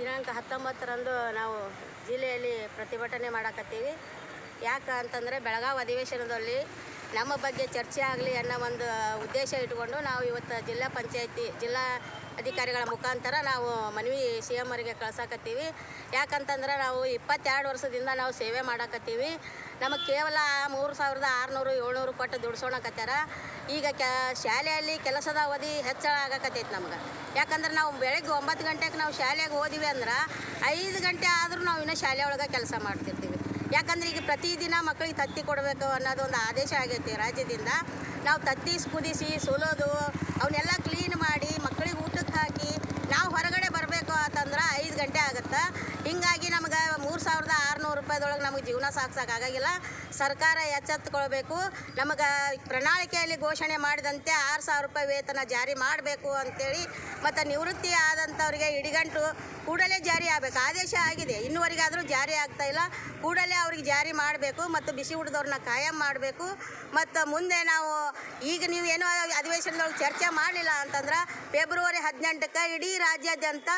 ದಿನಾಂಕ ಹತ್ತೊಂಬತ್ತರಂದು ನಾವು ಜಿಲ್ಲೆಯಲ್ಲಿ ಪ್ರತಿಭಟನೆ ಮಾಡಕತ್ತೀವಿ. ಯಾಕೆ ಅಂತಂದರೆ ಬೆಳಗಾವಿ ಅಧಿವೇಶನದಲ್ಲಿ ನಮ್ಮ ಬಗ್ಗೆ ಚರ್ಚೆ ಆಗಲಿ ಅನ್ನೋ ಒಂದು ಉದ್ದೇಶ ಇಟ್ಕೊಂಡು ನಾವು ಇವತ್ತು ಜಿಲ್ಲಾ ಪಂಚಾಯಿತಿ, ಜಿಲ್ಲಾ ಅಧಿಕಾರಿಗಳ ಮುಖಾಂತರ ನಾವು ಮನವಿ ಸಿ ಎಂ ಅವರಿಗೆ ಕಳ್ಸಕತ್ತೀವಿ. ಯಾಕಂತಂದ್ರೆ ನಾವು ಇಪ್ಪತ್ತೆರಡು ವರ್ಷದಿಂದ ನಾವು ಸೇವೆ ಮಾಡಕತ್ತೀವಿ. ನಮಗೆ ಕೇವಲ ಮೂರು ಸಾವಿರದ ಆರುನೂರು, ಏಳ್ನೂರು ಕೊಟ್ಟು ದುಡ್ಸೋಣಕತ್ತಾರ ಈಗ ಕೆ ಶಾಲೆಯಲ್ಲಿ ಕೆಲಸದ ಅವಧಿ ಹೆಚ್ಚಳ ಆಗಕತ್ತೈತಿ ನಮ್ಗೆ. ಯಾಕಂದ್ರೆ ನಾವು ಬೆಳಗ್ಗೆ ಒಂಬತ್ತು ಗಂಟೆಗೆ ನಾವು ಶಾಲೆಗೆ ಹೋದಿವಿ ಅಂದ್ರೆ ಐದು ಗಂಟೆ ಆದರೂ ನಾವು ಇನ್ನೂ ಶಾಲೆ ಒಳಗೆ ಕೆಲಸ ಮಾಡ್ತಿರ್ತೀವಿ. ಯಾಕಂದ್ರೆ ಈಗ ಪ್ರತಿದಿನ ಮಕ್ಕಳಿಗೆ ತತ್ತಿ ಕೊಡಬೇಕು ಅನ್ನೋದು ಒಂದು ಆದೇಶ ಆಗೈತಿ ರಾಜ್ಯದಿಂದ. ನಾವು ತತ್ತಿ ಕುದಿಸಿ ಸುಲೋದು ಅವನ್ನೆಲ್ಲ ಕ್ಲೀನ್ ಮಾಡಿ ಮಕ್ಕಳಿಗೆ ಊಟಕ್ಕೆ ಹಾಕಿ ನಾವು ಹೊರಗಡೆ ಬರಬೇಕು ಅಂತಂದ್ರೆ ಐದು ಗಂಟೆ ಆಗುತ್ತೆ? ಹಿಂಗಾಗಿ ನಮ್ಗೆ ಮೂರು ಸಾವಿರದ ಆರುನೂರು ರೂಪಾಯಿದೊಳಗೆ ನಮಗೆ ಜೀವನ ಸಾಗಿಸೋಕ್ಕಾಗಿಲ್ಲ ಸರ್ಕಾರ ಎಚ್ಚೆತ್ತುಕೊಳ್ಬೇಕು. ನಮಗೆ ಪ್ರಣಾಳಿಕೆಯಲ್ಲಿ ಘೋಷಣೆ ಮಾಡಿದಂತೆ ಆರು ಸಾವಿರ ರೂಪಾಯಿ ವೇತನ ಜಾರಿ ಮಾಡಬೇಕು ಅಂತೇಳಿ ಮತ್ತು ನಿವೃತ್ತಿ ಆದಂಥವ್ರಿಗೆ ಇಡಿಗಂಟು ಕೂಡಲೇ ಜಾರಿ ಆಗಬೇಕು. ಆದೇಶ ಆಗಿದೆ. ಇನ್ನುವರೆಗಾದರೂ ಜಾರಿ ಆಗ್ತಾ ಇಲ್ಲ. ಕೂಡಲೇ ಅವ್ರಿಗೆ ಜಾರಿ ಮಾಡಬೇಕು ಮತ್ತು ಬಿಸಿ ಹುಡ್ದವ್ರನ್ನ ಕಾಯಂ ಮಾಡಬೇಕು. ಮತ್ತು ಮುಂದೆ ನಾವು ಈಗ ನೀವು ಏನೋ ಅಧಿವೇಶನದೊಳಗೆ ಚರ್ಚೆ ಮಾಡಲಿಲ್ಲ ಅಂತಂದ್ರೆ ಫೆಬ್ರವರಿ ಹದಿನೆಂಟಕ್ಕೆ ಇಡೀ ರಾಜ್ಯಾದ್ಯಂತ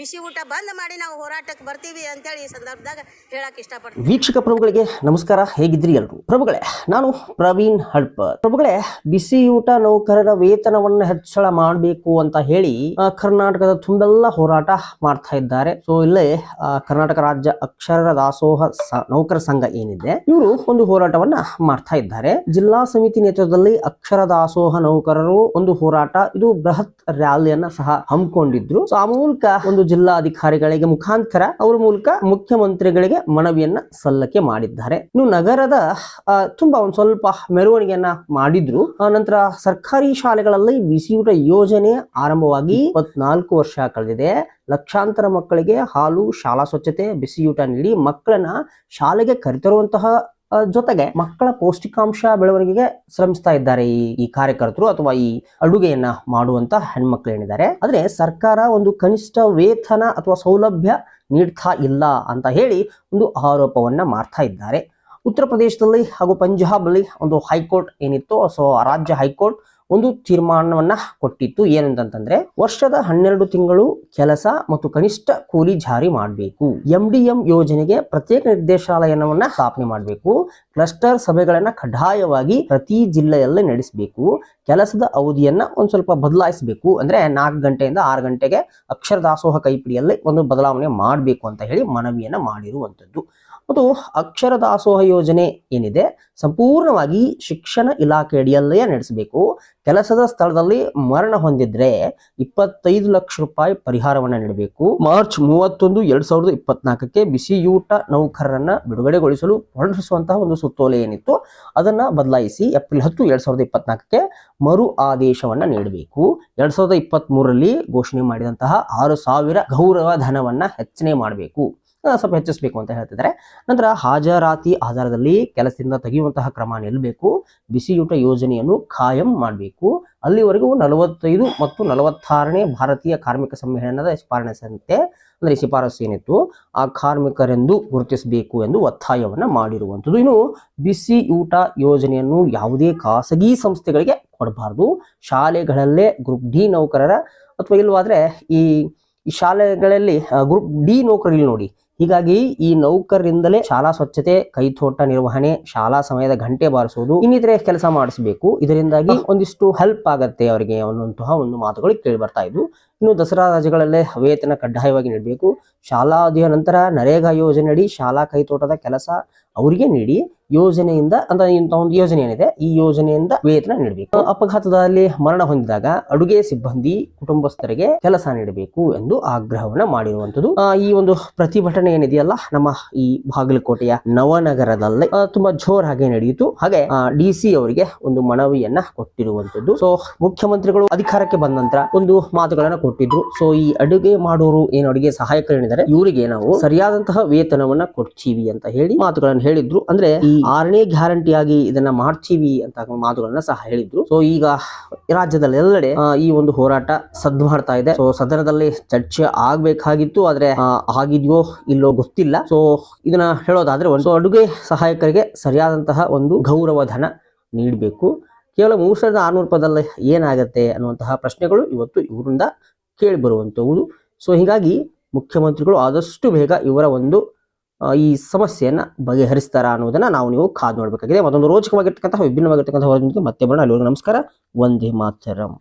ಬಿಸಿ ಊಟ ಬಂದ್ ಮಾಡಿ ನಾವು ಹೋರಾಟಕ್ಕೆ ಬರ್ತೀವಿ. ಅಂತೇಳಿ ಈ ಸಂದರ್ಭದಾಗ ಹೇಳಕ್ಕೆ ಇಷ್ಟಪಡ್ತೀನಿ. ವೀಕ್ಷಕ ಪ್ರಭುಗಳಿಗೆ ನಮಸ್ಕಾರ. ಹೇಗಿದ್ರಿ ಎಲ್ರು? ಪ್ರಭುಗಳೇ, ನಾನು ಪ್ರವೀಣ್ ಹಡ್ಪರ್ ಪ್ರಭುಗಳೇ ಬಿಸಿ ಊಟ ನೌಕರರ ವೇತನವನ್ನು ಹೆಚ್ಚಳ ಮಾಡಬೇಕು ಅಂತ ಹೇಳಿ ಕರ್ನಾಟಕದ ತುಂಬೆಲ್ಲ ಹೋರಾಟ ಮಾಡ್ತಾ ಇದ್ದಾರೆ. ಸೊ ಇಲ್ಲೇ ಕರ್ನಾಟಕ ರಾಜ್ಯ ಅಕ್ಷರ ದಾಸೋಹ ನೌಕರ ಸಂಘ ಏನಿದೆ, ಇವರು ಒಂದು ಹೋರಾಟವನ್ನ ಮಾಡ್ತಾ ಇದ್ದಾರೆ. ಜಿಲ್ಲಾ ಸಮಿತಿ ನೇತೃತ್ವದಲ್ಲಿ ಅಕ್ಷರ ದಾಸೋಹ ನೌಕರರು ಒಂದು ಹೋರಾಟ, ಇದು ಬೃಹತ್ ರ್ಯಾಲಿಯನ್ನ ಸಹ ಹಮ್ಮಿಕೊಂಡಿದ್ರು. ಸೊ ಆ ಮೂಲಕ ಒಂದು ಜಿಲ್ಲಾಧಿಕಾರಿಗಳಿಗೆ ಮುಖಾಂತರ ಅವ್ರ ಮೂಲಕ ಮುಖ್ಯಮಂತ್ರಿಗಳಿಗೆ ಮನವಿಯನ್ನ ಸಲ್ಲಕ್ಕೆ ಮಾಡಿದ್ದಾರೆ. ಇನ್ನು ನಗರದ ತುಂಬಾ ಒಂದ್ ಸ್ವಲ್ಪ ಮೆರವಣಿಗೆಯನ್ನ ಮಾಡಿದ್ರು. ನಂತರ ಸರ್ಕಾರಿ ಶಾಲೆಗಳಲ್ಲಿ ಬಿಸಿಯೂಟ ಯೋಜನೆ ಆರಂಭವಾಗಿ ಇಪ್ಪತ್ನಾಲ್ಕು ವರ್ಷ ಕಳೆದಿದೆ. ಲಕ್ಷಾಂತರ ಮಕ್ಕಳಿಗೆ ಹಾಲು, ಶಾಲಾ ಸ್ವಚ್ಛತೆ, ಬಿಸಿಯೂಟ ನೀಡಿ ಮಕ್ಕಳನ್ನ ಶಾಲೆಗೆ ಕರೆತರುವಂತಹ ಜೊತೆಗೆ ಮಕ್ಕಳ ಪೌಷ್ಟಿಕಾಂಶ ಬೆಳವಣಿಗೆಗೆ ಶ್ರಮಿಸ್ತಾ ಇದ್ದಾರೆ ಈ ಈ ಕಾರ್ಯಕರ್ತರು ಅಥವಾ ಈ ಅಡುಗೆಯನ್ನ ಮಾಡುವಂತ ಹೆಣ್ಮಕ್ಳು ಏನಿದ್ದಾರೆ. ಆದ್ರೆ ಸರ್ಕಾರ ಒಂದು ಕನಿಷ್ಠ ವೇತನ ಅಥವಾ ಸೌಲಭ್ಯ ನೀಡ್ತಾ ಇಲ್ಲ ಅಂತ ಹೇಳಿ ಒಂದು ಆರೋಪವನ್ನು ಮಾಡ್ತಾ ಇದ್ದಾರೆ. ಉತ್ತರ ಪ್ರದೇಶದಲ್ಲಿ ಹಾಗೂ ಪಂಜಾಬ್ ಅಲ್ಲಿ ಒಂದು ಹೈಕೋರ್ಟ್ ಏನಿತ್ತು, ಸೊ ರಾಜ್ಯ ಹೈಕೋರ್ಟ್ ಒಂದು ತೀರ್ಮಾನವನ್ನ ಕೊಟ್ಟಿತ್ತು. ಏನಂತಂತಂದ್ರೆ, ವರ್ಷದ ಹನ್ನೆರಡು ತಿಂಗಳು ಕೆಲಸ ಮತ್ತು ಕನಿಷ್ಠ ಕೂಲಿ ಜಾರಿ ಮಾಡಬೇಕು. ಎಂ ಡಿ ಎಂ ಯೋಜನೆಗೆ ಪ್ರತ್ಯೇಕ ನಿರ್ದೇಶಾಲಯವನ್ನ ಸ್ಥಾಪನೆ ಮಾಡಬೇಕು. ಕ್ಲಸ್ಟರ್ ಸಭೆಗಳನ್ನ ಕಡ್ಡಾಯವಾಗಿ ಪ್ರತಿ ಜಿಲ್ಲೆಯಲ್ಲೇ ನಡೆಸಬೇಕು. ಕೆಲಸದ ಅವಧಿಯನ್ನ ಒಂದು ಸ್ವಲ್ಪ ಬದಲಾಯಿಸಬೇಕು. ಅಂದ್ರೆ ನಾಲ್ಕು ಗಂಟೆಯಿಂದ ಆರು ಗಂಟೆಗೆ ಅಕ್ಷರ ದಾಸೋಹ ಕೈಪಿಡಿಯಲ್ಲಿ ಒಂದು ಬದಲಾವಣೆ ಮಾಡಬೇಕು ಅಂತ ಹೇಳಿ ಮನವಿಯನ್ನ ಮಾಡಿರುವಂಥದ್ದು. ಮತ್ತು ಅಕ್ಷರ ದಾಸೋಹ ಯೋಜನೆ ಏನಿದೆ? ಸಂಪೂರ್ಣವಾಗಿ ಶಿಕ್ಷಣ ಇಲಾಖೆ ಅಡಿಯಲ್ಲೇ ನಡೆಸಬೇಕು. ಕೆಲಸದ ಸ್ಥಳದಲ್ಲಿ ಮರಣ ಹೊಂದಿದ್ರೆ ಇಪ್ಪತ್ತೈದು ಲಕ್ಷ ರೂಪಾಯಿ ಪರಿಹಾರವನ್ನ ನೀಡಬೇಕು. ಮಾರ್ಚ್ ಮೂವತ್ತೊಂದು ಎರಡ್ ಸಾವಿರದ ಇಪ್ಪತ್ನಾಲ್ಕಕ್ಕೆ ಬಿಸಿಯೂಟ ನೌಕರರನ್ನ ಬಿಡುಗಡೆಗೊಳಿಸಲು ಹೊರಡಿಸುವಂತಹ ಒಂದು ಸುತ್ತೋಲೆ ಏನಿತ್ತು, ಅದನ್ನ ಬದಲಾಯಿಸಿ ಏಪ್ರಿಲ್ ಹತ್ತು ಎರಡ್ ಸಾವಿರದ ಇಪ್ಪತ್ನಾಲ್ಕಕ್ಕೆ ಮರು ಆದೇಶವನ್ನ ನೀಡಬೇಕು. ಎರಡ್ ಸಾವಿರದ ಇಪ್ಪತ್ತ್ ಘೋಷಣೆ ಮಾಡಿದಂತಹ ಆರು ಸಾವಿರ ಗೌರವ ಧನವನ್ನ ಹೆಚ್ಚನೆ ಮಾಡಬೇಕು. ಸ್ವಲ್ಪ ಹೆಚ್ಚಿಸಬೇಕು ಅಂತ ಹೇಳ್ತಿದ್ದಾರೆ. ನಂತರ ಹಾಜರಾತಿ ಆಧಾರದಲ್ಲಿ ಕೆಲಸದಿಂದ ತೆಗೆಯುವಂತಹ ಕ್ರಮ ನಿಲ್ಲಬೇಕು ಬಿಸಿಯೂಟ ಯೋಜನೆಯನ್ನು ಖಾಯಂ ಮಾಡಬೇಕು. ಅಲ್ಲಿವರೆಗೂ ನಲವತ್ತೈದು ಮತ್ತು ನಲವತ್ತಾರನೇ ಭಾರತೀಯ ಕಾರ್ಮಿಕ ಸಮ್ಮೇಳನದ ಶಿಫಾರಸಂತೆ ಅಂದರೆ ಶಿಫಾರಸು ಏನಿತ್ತು? ಆ ಕಾರ್ಮಿಕರೆಂದು ಗುರುತಿಸಬೇಕು ಎಂದು ಒತ್ತಾಯವನ್ನು ಮಾಡಿರುವಂಥದ್ದು. ಇನ್ನು ಬಿಸಿಯೂಟ ಯೋಜನೆಯನ್ನು ಯಾವುದೇ ಖಾಸಗಿ ಸಂಸ್ಥೆಗಳಿಗೆ ಕೊಡಬಾರ್ದು. ಶಾಲೆಗಳಲ್ಲೇ ಗ್ರೂಪ್ ಡಿ ನೌಕರರ, ಅಥವಾ ಇಲ್ಲವಾದ್ರೆ ಈ ಈ ಶಾಲೆಗಳಲ್ಲಿ ಗ್ರೂಪ್ ಡಿ ನೌಕರಿಗಳು ನೋಡಿ. ಹೀಗಾಗಿ ಈ ನೌಕರರಿಂದಲೇ ಶಾಲಾ ಸ್ವಚ್ಛತೆ ಕೈತೋಟ ನಿರ್ವಹಣೆ ಶಾಲಾ ಸಮಯದ ಗಂಟೆ ಬಾರಿಸುವುದು ಇನ್ನಿತರೆ ಕೆಲಸ ಮಾಡಿಸಬೇಕು. ಇದರಿಂದಾಗಿ ಒಂದಿಷ್ಟು ಹೆಲ್ಪ್ ಆಗತ್ತೆ ಅವರಿಗೆ ಅನ್ನುವಂತಹ ಒಂದು ಮಾತುಗಳು ಕೇಳಿ ಬರ್ತಾ ಇದ್ವು. ಇನ್ನು ದಸರಾ ರಜೆಗಳಲ್ಲೇ ವೇತನ ಕಡ್ಡಾಯವಾಗಿ ನೀಡಬೇಕು. ಶಾಲಾ ಅವಧಿಯ ನಂತರ ನರೇಗಾ ಯೋಜನೆ ಅಡಿ ಶಾಲಾ ಕೈತೋಟದ ಕೆಲಸ ಅವರಿಗೆ ನೀಡಿ ಯೋಜನೆಯಿಂದ ಅಂದ್ರೆ ಇಂಥ ಒಂದು ಯೋಜನೆ ಏನಿದೆ, ಈ ಯೋಜನೆಯಿಂದ ವೇತನ ನೀಡಬೇಕು. ಅಪಘಾತದಲ್ಲಿ ಮರಣ ಹೊಂದಿದಾಗ ಅಡುಗೆ ಸಿಬ್ಬಂದಿ ಕುಟುಂಬಸ್ಥರಿಗೆ ಕೆಲಸ ನೀಡಬೇಕು ಎಂದು ಆಗ್ರಹವನ್ನ ಮಾಡಿರುವಂತದ್ದು ಈ ಒಂದು ಪ್ರತಿಭಟನೆ ಏನಿದೆಯಲ್ಲ, ನಮ್ಮ ಈ ಬಾಗಲಕೋಟೆಯ ನವನಗರದಲ್ಲಿ ತುಂಬಾ ಜೋರಾಗಿ ನಡೆಯಿತು. ಹಾಗೆ ಡಿ ಸಿ ಅವರಿಗೆ ಒಂದು ಮನವಿಯನ್ನ ಕೊಟ್ಟಿರುವಂತದ್ದು ಸೊ ಮುಖ್ಯಮಂತ್ರಿಗಳು ಅಧಿಕಾರಕ್ಕೆ ಬಂದ ನಂತರ ಒಂದು ಮಾತುಗಳನ್ನ ಕೊಟ್ಟಿದ್ರು. ಸೊ ಈ ಅಡುಗೆ ಮಾಡೋರು ಏನು ಅಡುಗೆ ಸಹಾಯಕರೇನಿದ್ದಾರೆ ಇವರಿಗೆ ನಾವು ಸರಿಯಾದಂತಹ ವೇತನವನ್ನ ಕೊಡ್ತೀವಿ ಅಂತ ಹೇಳಿ ಮಾತುಗಳನ್ನು ಹೇಳಿದ್ರು. ಅಂದ್ರೆ ಈ ಆರನೇ ಗ್ಯಾರಂಟಿ ಆಗಿ ಇದನ್ನ ಮಾಡ್ತೀವಿ ಅಂತ ಮಾತುಗಳನ್ನ ಸಹ ಹೇಳಿದ್ರು. ಸೊ ಈಗ ರಾಜ್ಯದಲ್ಲಿ ಎಲ್ಲೆಡೆ ಈ ಒಂದು ಹೋರಾಟ ಸದ್ದು ಮಾಡ್ತಾ ಇದೆ. ಸೊ ಸದನದಲ್ಲಿ ಚರ್ಚೆ ಆಗ್ಬೇಕಾಗಿತ್ತು. ಆದ್ರೆ ಆಗಿದೆಯೋ ಆಗಿದ್ಯೋ ಇಲ್ಲೋ ಗೊತ್ತಿಲ್ಲ. ಸೊ ಇದನ್ನ ಹೇಳೋದಾದ್ರೆ ಒಂದು ಅಡುಗೆ ಸಹಾಯಕರಿಗೆ ಸರಿಯಾದಂತಹ ಒಂದು ಗೌರವ ಧನ ನೀಡಬೇಕು. ಕೇವಲ ಮೂರು ಸಾವಿರದ ಆರ್ನೂರು ರೂಪಾಯಿದಲ್ಲಿ ಏನಾಗುತ್ತೆ ಅನ್ನುವಂತಹ ಪ್ರಶ್ನೆಗಳು ಇವತ್ತು ಇವರಿಂದ ಕೇಳಿ ಬರುವಂಥವು ಸೊ ಹೀಗಾಗಿ ಮುಖ್ಯಮಂತ್ರಿಗಳು ಆದಷ್ಟು ಬೇಗ ಇವರ ಒಂದು ಈ ಸಮಸ್ಯೆಯನ್ನು ಬಗೆಹರಿಸ್ತಾರ ಅನ್ನೋದನ್ನು ನಾವು ನೀವು ಕಾದು ನೋಡಬೇಕಾಗಿದೆ. ಮತ್ತೊಂದು ರೋಚಕವಾಗಿರ್ತಕ್ಕಂತಹ ವಿಭಿನ್ನವಾಗಿರ್ತಕ್ಕಂಥ ಮತ್ತೆ ಬರೋಣ. ಅಲ್ಲಿವರೆಗೂ ನಮಸ್ಕಾರ. ಒಂದೇ ಮಾತರಂ.